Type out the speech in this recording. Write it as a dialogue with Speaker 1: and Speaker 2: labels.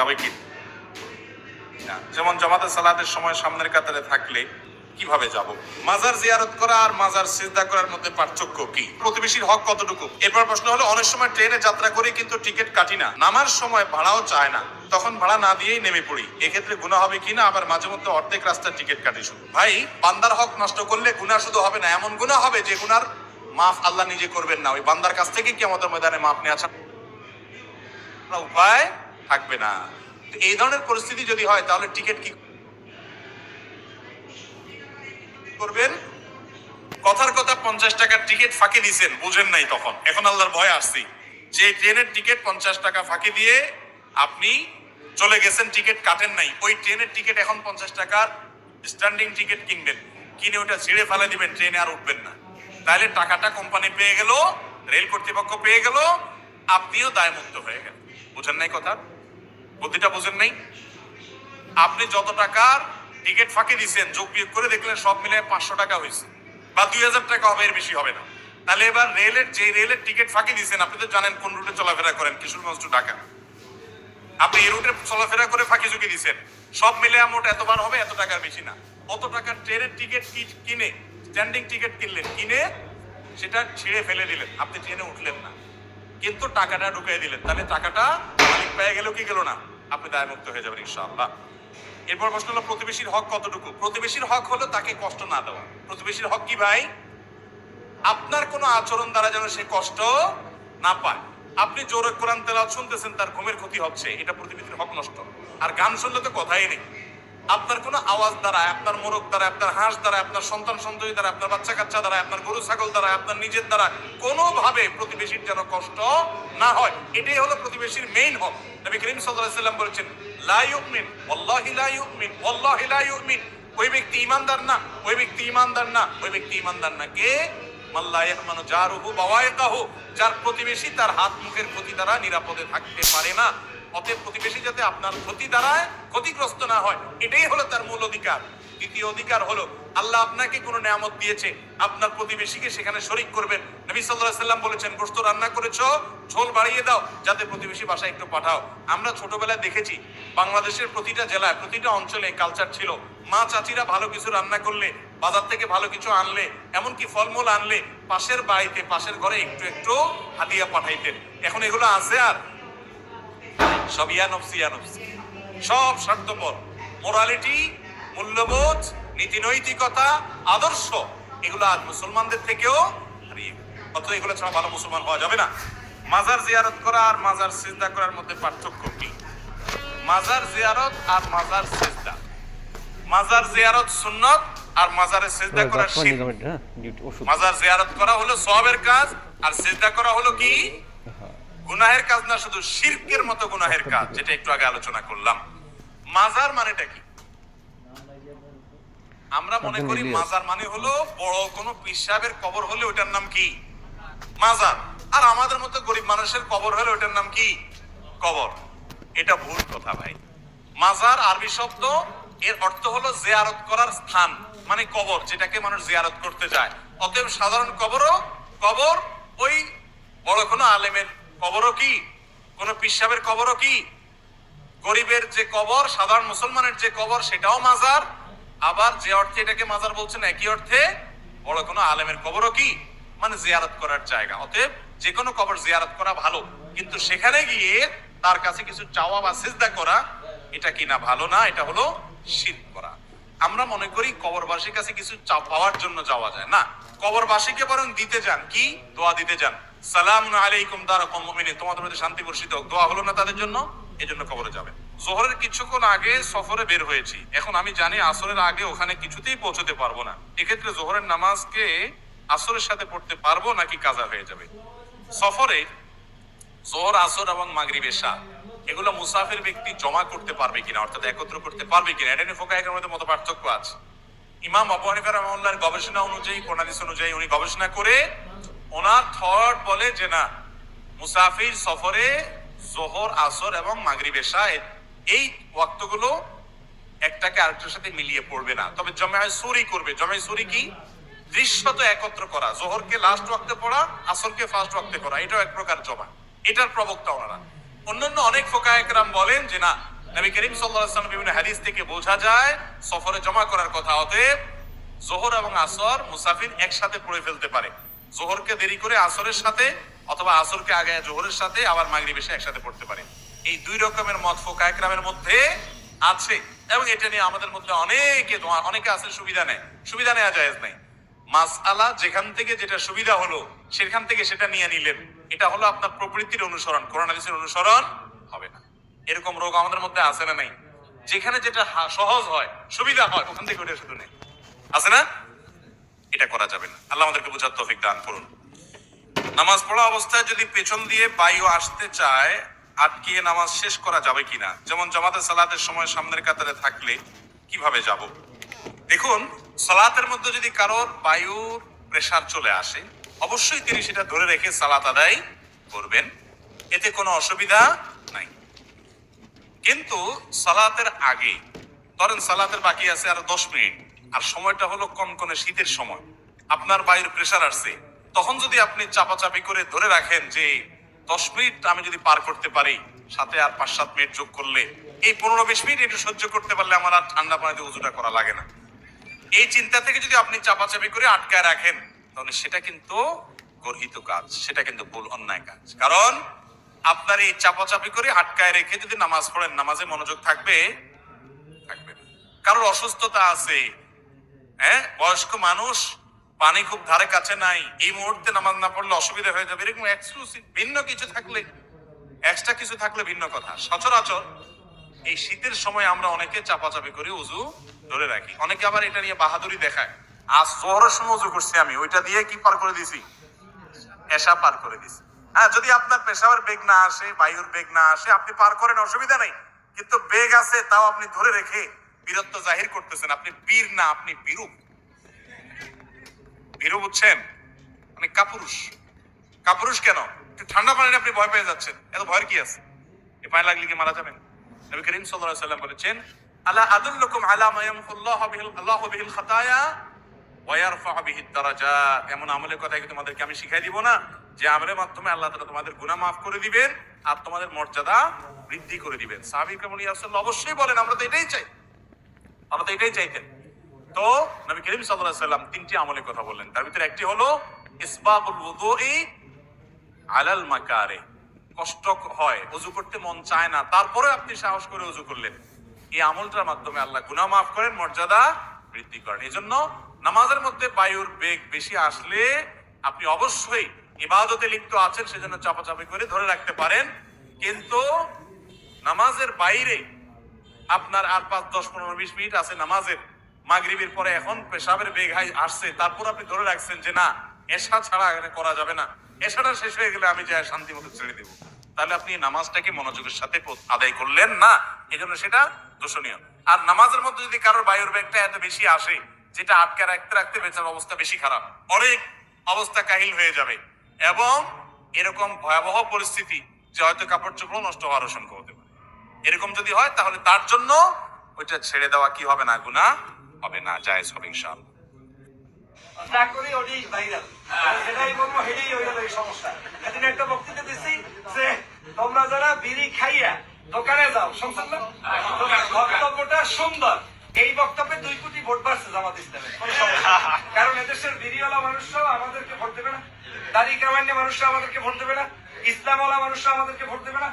Speaker 1: যাবে কি। যেমন জামাতে সালাতের সময় সামনের কাতারে থাকলে কীভাবে যাব? মাজার জিয়ারত করা আর মাজার সিজদা করার মধ্যে পার্থক্য কি? প্রতিবেশীর হক কতটুকু? এরপর প্রশ্ন হলো, অনেক সময় ট্রেনে যাত্রা করি কিন্তু টিকিট কাটি না। নামার সময় ভাড়াও চায় না। তখন ভাড়া না দিয়েই নেমে পড়ি। এক্ষেত্রে গুণা হবে কিনা আবার মাঝে মধ্যে অর্ধেক রাস্তার টিকিট কাটি শুধু। ভাই, বান্দার হক নষ্ট করলে গুণা শুধু হবে না, এমন গুণা হবে যে গুনার মাফ আল্লাহ নিজে করবেন না। ওই বান্দার কাছ থেকে কি আমাদের ময়দানে মাফ নেওয়া ছাড়া উপায়? থাকবে না। এই ধরনের পরিস্থিতি যদি হয়, তাহলে টিকিট কি করবেন? কথার কথা, পঞ্চাশ টাকার টিকিট ফাঁকি দিয়েছেন, বুঝেন নাই তখন। এখন আল্লাহর ভয় আসছি। যে ট্রেনের টিকিট পঞ্চাশ টাকা ফাঁকি দিয়ে আপনি চলে গেছেন, টিকিট কাটেন নাই, ওই ট্রেনের টিকিট এখন পঞ্চাশ টাকার স্ট্যান্ডিং টিকিট কিনবেন। কিনে ওটা ছিঁড়ে ফেলে দিবেন, ট্রেনে আর উঠবেন না। তাহলে টাকাটা কোম্পানি পেয়ে গেল, রেল কর্তৃপক্ষ পেয়ে গেল, আপনিও দায়মুক্ত হয়ে গেলেন। বুঝেন নাই কথা? বুদ্ধিটা বুঝেন নাই? আপনি যত টাকার টিকিট ফাঁকি দিচ্ছেন যোগ বিয়োগ করে দেখলেন সব মিলে পাঁচশো টাকা হয়েছে। বা দুই হাজার টাকা হবে, এর বেশি হবে না। তাহলে এবার রেলের যে রেলের টিকিট ফাঁকি দিচ্ছেন আপনি তো জানেন কোন রুটে চলাফেরা করেন, কিশোরগঞ্জ টু ঢাকা। আপনি এই রুটে চলাফেরা করে ফাঁকি ঝুঁকি দিচ্ছেন সব মিলে অ্যামাউন্ট এতবার হবে, এত টাকার বেশি না। অত টাকার ট্রেনের টিকিট কিনে স্ট্যান্ডিং টিকিট কিনলেন, কিনে সেটা ছিঁড়ে ফেলে দিলেন। আপনি ট্রেনে উঠলেন না। কিন্তু টাকাটা ঢুকিয়ে দিলেন। তাহলে টাকাটা মালিক পেয়ে গেল কি গেল না? আপনি দায়মুক্ত হয়ে যাবেন ইনশাআল্লাহ। এরপর প্রশ্ন হলো, প্রতিবেশীর হক কতটুকু? প্রতিবেশীর হক হলো তাকে কষ্ট না দেওয়া। প্রতিবেশীর হক কি ভাই? আপনার কোনো আচরণ দ্বারা যেন সে কষ্ট না পায়। আপনি জোরে কোরআন তেলাওয়াত শুনতেছেন, তার ঘুমের ক্ষতি হচ্ছে। এটা প্রতিবেশীর হক নষ্ট। আর গান শুনলে তো কথাই নেই। আপনার কোনো আওয়াজ দ্বারা আপনার মোরগ দ্বারা আপনার হাঁস দ্বারা আপনার সন্তান সন্ততি দ্বারা আপনার বাচ্চা কাচ্চা দ্বারা আপনার গরু, ছাগল দ্বারা আপনার নিজের দ্বারা কোনোভাবে প্রতিবেশীর যেন কষ্ট না হয়। এটাই হলো প্রতিবেশীর মেইন হক। নবী করিম সাল্লাম বলেছেন, লা ইউমিন, ওয়াল্লাহি লা ইউমিন, ওয়াল্লাহি লা ইউমিন। ওই ব্যক্তি ইমানদার না, ওই ব্যক্তি ইমানদার না, ওই ব্যক্তি ইমানদার না। কে? যার প্রতিবেশী তার হাত মুখের ক্ষতি দ্বারা নিরাপদে থাকতে পারে না। অতএব প্রতিবেশী যাতে আপনার ক্ষতি দ্বারায় ক্ষতিগ্রস্ত না হয়, এটাই হলো তার মূল অধিকার। দ্বিতীয় অধিকার হলো, আল্লাহ আপনাকে কোনো নিয়ামত দিয়েছে, আপনার প্রতিবেশীকে সেখানে শরিক করবেন। নবী আলাইহি সাল্লাম বলেছেন, গোশত রান্না করেছ, ঝোল বাড়িয়ে দাও, যাতে প্রতিবেশী বাসায় একটু পাঠাও। আমরা ছোটবেলায় দেখেছি, বাংলাদেশের প্রতিটা জেলায়, প্রতিটা অঞ্চলে কালচার ছিল। মা চাচিরা ভালো কিছু রান্না করলে, বাজার থেকে ভালো কিছু আনলে, এমনকি ফলমূল আনলে, পাশের বাড়িতে, পাশের ঘরে একটু একটু হাদিয়া পাঠাইতেন। এখন এগুলো আছে আর সব ইয়ানফসি ইয়ানফসি সব স্বার্থপর। মোরালিটি মূল্যবোধ নীতি নৈতিকতা আদর্শ এগুলো আজ মুসলমানদের থেকেও হারিয়ে অত এগুলো ছাড়া ভালো মুসলমান হওয়া যাবে না। মাজার জিয়ারত করা আর মাজার সিজদা করার মধ্যে পার্থক্য কি? মাজার জিয়ারত আর মাজার সিজদা। মাজার জিয়ারত সুন্নত আর মাজারে সিজদা করা
Speaker 2: হ্যাঁ ওষুধ।
Speaker 1: মাজার জিয়ারত করা হলো সওয়াবের কাজ আর সিজদা করা হলো কি? গুনাহের কাজ না শুধু শিরকের মতো গুনাহের কাজ যেটা একটু আগে আলোচনা করলাম। মাজার মানেটা কি? আমরা মনে করি মাজার মানে হলো বড় কোনো পিসাবের কবর হলে ওটার নাম কি? মাজার। আর আমাদের মতো গরিব মানুষের কবর হলে ওটার নাম কি? কবর। এটা ভুল কথা ভাই। মাজার আরবি শব্দ এর অর্থ হলো জিয়ারত করার স্থান মানে কবর যেটাকে মানুষ জিয়ারত করতে যায়। অতএব সাধারণ কবরও কবর ওই বড় কোনো আলেমের কবরও কি? কোনো পিসাবের কবরও কি? গরিবের যে কবর, সাধারণ মুসলমানের যে কবর, সেটাও মাজার। আবার যে অর্থে এটাকে মাজার বলছেন, একই অর্থে বড় কোনো আলেমের কবরও কি? মানে জিয়ারত করার জায়গা। অতএব যে কোনো কবর জিয়ারত করা ভালো। কিন্তু সেখানে গিয়ে তার কাছে কিছু চাওয়া বা সিজদা করা, এটা কি না ভালো না? এটা হলো শীত করা। আমরা মনে করি কবরবাসীর কাছে কিছু পাওয়ার জন্য যাওয়া যায়, না? কবরবাসীকে বরং দিতে যান। কি? দোয়া দিতে যান। সালাম আলাইকুম দার কমিনে তোমাদের মধ্যে শান্তি বর্ষিত দোয়া হলো না তাদের জন্য? এই জন্য কবরে যাবেন। জোহরের কিছুক্ষণ আগে সফরে বের হয়েছি। এখন আমি জানি আসরের আগে ওখানে কিছুতেই পৌঁছতে পারব না। এক্ষেত্রে জোহরের নামাজকে আসরের সাথে পড়তে পারব নাকি কাজা হয়ে যাবে? সফরে জোহর, আসর এবং মাগরিব এশা এগুলো মুসাফির ব্যক্তি জমা করতে পারবে কিনা, অর্থাৎ একত্র করতে পারবে কিনা, এটা নিয়ে ফোকাহের মধ্যে মতো পার্থক্য আছে। ইমাম আবু হানিফা গবেষণা অনুযায়ী কোরআনিস অনুযায়ী উনি গবেষণা করে ওনার থট বলে যে না, মুসাফির সফরে জোহর, আসর এবং মাগরিব এশা এই ওয়াক্তগুলো একটাকে আরেকটার সাথে মিলিয়ে পড়বে না। তবে জমায় সুরি করবে। জমায় সুরি কি? দৃশ্যত একত্র করা। জোহরকে লাস্ট ওয়াক্তে পড়া, আসরকে ফার্স্ট ওয়াক্তে করা এটাও এক প্রকার জমা। এটার প্রবক্তা ওনারা। অন্যান্য অনেক ফোকা একরাম বলেন যে না, নবী করিম আলাইহি বিভিন্ন হাদিস থেকে বোঝা যায়, সফরে জমা করার কথা, অতএব জোহর এবং আসর মুসাফির একসাথে পড়ে ফেলতে পারে। জোহরকে দেরি করে আসরের সাথে অথবা আসরকে আগে জোহরের সাথে আবার মাগরিব এসে একসাথে পড়তে পারে। এই দুই রকমের মত ফোকা একরামের মধ্যে আছে এবং এটা নিয়ে আমাদের মধ্যে অনেকে অনেকে আছে সুবিধা নেয়। সুবিধা নেওয়া যায় নাই। মাসআলা যেখান থেকে যেটা সুবিধা হলো, সেখান থেকে সেটা নিয়ে নিলেন। এটা হলো আপনার প্রবৃত্তির অনুসরণ, কোরআন হাদিসের অনুসরণ হবে না। এরকম রোগ আমাদের মধ্যে আছে না নাই? যেখানে যেটা সহজ হয়, সুবিধা হয়, ওখান থেকে ওটা শুধু নেই আছে না? এটা করা যাবে না। আল্লাহ আমাদেরকে বোঝার তৌফিক দান করুন। নামাজ পড়া অবস্থায় যদি পেছন দিয়ে বায়ু আসতে চায়, আটকিয়ে নামাজ শেষ করা যাবে কিনা? যেমন জামাতে সালাতের সময় সামনের কাতারে থাকলে কীভাবে যাব? দেখুন, সালাতের মধ্যে যদি কারোর বায়ুর প্রেসার চলে আসে, অবশ্যই তিনি সেটা ধরে রেখে সালাত আদায় করবেন। এতে কোনো অসুবিধা নাই। কিন্তু সালাতের আগে, ধরেন সালাতের বাকি আছে আর দশ মিনিট, আর সময়টা হলো কনকনে শীতের সময়, আপনার বায়ুর প্রেশার আসছে, তখন যদি আপনি চাপাচাপি করে ধরে রাখেন যে দশ মিনিট আমি যদি পার করতে পারি, সাথে আর পাঁচ সাত মিনিট যোগ করলে, এই পনেরো বিশ মিনিট একটু সহ্য করতে পারলে আমার আর ঠান্ডা পানিতে উজুটা করা লাগে না। এই চিন্তা থেকে যদি আপনি চাপাচাপি করে আটকায় রাখেন, তাহলে সেটা কিন্তু গর্হিত কাজ, সেটা কিন্তু ভুল, অন্যায় কাজ। কারণ আপনার এই চাপাচাপি করে আটকায় রেখে যদি নামাজ পড়েন, নামাজে মনোযোগ থাকবে থাকবে কারোর অসুস্থতা আছে হ্যাঁ? বয়স্ক মানুষ, পানি খুব ধারে কাছে নাই, এই মুহূর্তে নামাজ না পড়লে অসুবিধা হয়ে যাবে, এরকম ভিন্ন কিছু থাকলে এক্সট্রা কিছু থাকলে ভিন্ন কথা। সচরাচর এই শীতের সময় আমরা অনেকে চাপাচাপি করে, উজু ধরে রাখি। অনেকে আবার এটা নিয়ে বাহাদুরি দেখায়। আজ জোহরের সময় উজু করছি আমি, ওইটা দিয়ে কি পার করে দিছি? এসা পার করে দিছি। হ্যাঁ যদি আপনার পেশাবের বেগ না আসে, বায়ুর বেগ না আসে, আপনি পার করেন, অসুবিধা নাই। কিন্তু বেগ আছে, তাও আপনি ধরে রেখে বীরত্ব জাহির করতেছেন। আপনি বীর না, আপনি বিরূপ। ভীরু বুঝছেন মানে কাপুরুষ। কাপুরুষ কেন? ঠান্ডা পানিতে আপনি ভয় পেয়ে যাচ্ছেন। এত ভয়ের কি আছে? এ পায়ে লাগলে কি মারা যাবেন? নবী করিম সাল্লাম বলেছেন, আলা আদুল্লুকুম আলা মা ইয়ামহুল্লাহু বিহিল আল্লাহু বিহিল খাতায়া ওয়া ইয়ারফা'ু বিহিদ দারাজাত। এমন আমলের কথা তোমাদেরকে আমি শিখাই দিব না? যে আমলের মাধ্যমে আল্লাহ তাআলা তোমাদের গুনাহ মাফ করে দিবেন আর তোমাদের মর্যাদা বৃদ্ধি করে দিবেন। সাহাবী কেমন ইয়াসল্লাহ অবশ্যই বলেন, আমরা তো এটাই চাই। আমরা তো এটাই চাইতেন। তো নবী করিম সাল্লাল্লাহু সাল্লাম তিনটি আমলের কথা বললেন। তার ভিতরে একটি হলো ইসবাবুল ওযুই আলাল মাকারে কষ্ট হয়, অজু করতে মন চায় না, তারপরে আপনি সাহস করে অজু করলেন। এই আমলটার মাধ্যমে আল্লাহ গুনাহ মাফ করেন, মর্যাদা বৃদ্ধি করেন। এই জন্য নামাজের মধ্যে বায়ুর বেগ বেশি আসলে আপনি অবশ্যই ইবাদতে লিপ্ত আছেন, সেজন্য চাপাচাপি করে ধরে রাখতে পারেন। কিন্তু নামাজের বাইরে আপনার আর পাঁচ, দশ, পনেরো, বিশ মিনিট আছে নামাজের। মাগরিবের পরে এখন পেশাবের বেগ আসছে, তারপর আপনি ধরে রাখছেন যে না, এশা ছাড়া করা যাবে না। এশাটা শেষ হয়ে গেলে আমি যাই শান্তি মতো ছেড়ে দেবো। তাহলে আপনি নামাজটাকে মনোযোগের সাথে আদায় করলেন না? এই জন্য সেটা দোষণীয়। আর নামাজের মধ্যে যদি কারোর বায়ুর বেগটা এত বেশি আসে, যেটা আটকে রাখতে রাখতে বেচার অবস্থা বেশি খারাপ। অনেক অবস্থা কাহিল হয়ে যাবে। এবং এরকম ভয়াবহ পরিস্থিতি যে হয়তো কাপড় চোপড় নষ্ট হওয়ার আশঙ্কা হতে পারে। এরকম যদি হয়, তাহলে তার জন্য ওইটা ছেড়ে দেওয়া কি হবে না গুনা হবে না, জায়েজ হবে ইনশাআল্লাহ।
Speaker 2: সেটাই বলব সেটাই হইল এই সমস্যা। একটা বক্তৃতা দিচ্ছি যে তোমরা যারা বিড়ি খাইয়া দোকানে যাও বক্তব্যটা সুন্দর। এই বক্তব্যে দুই কোটি ভোট বাড়ছে জামাত ইসলামের কারণ এদেশের বিড়িওয়ালা মানুষরাও আমাদেরকে ভোট দেবে না, দাড়ি কামান্য মানুষরা আমাদেরকে ভোট দেবে না, ইসলামওয়ালা মানুষরা আমাদেরকে ভোট দেবে না।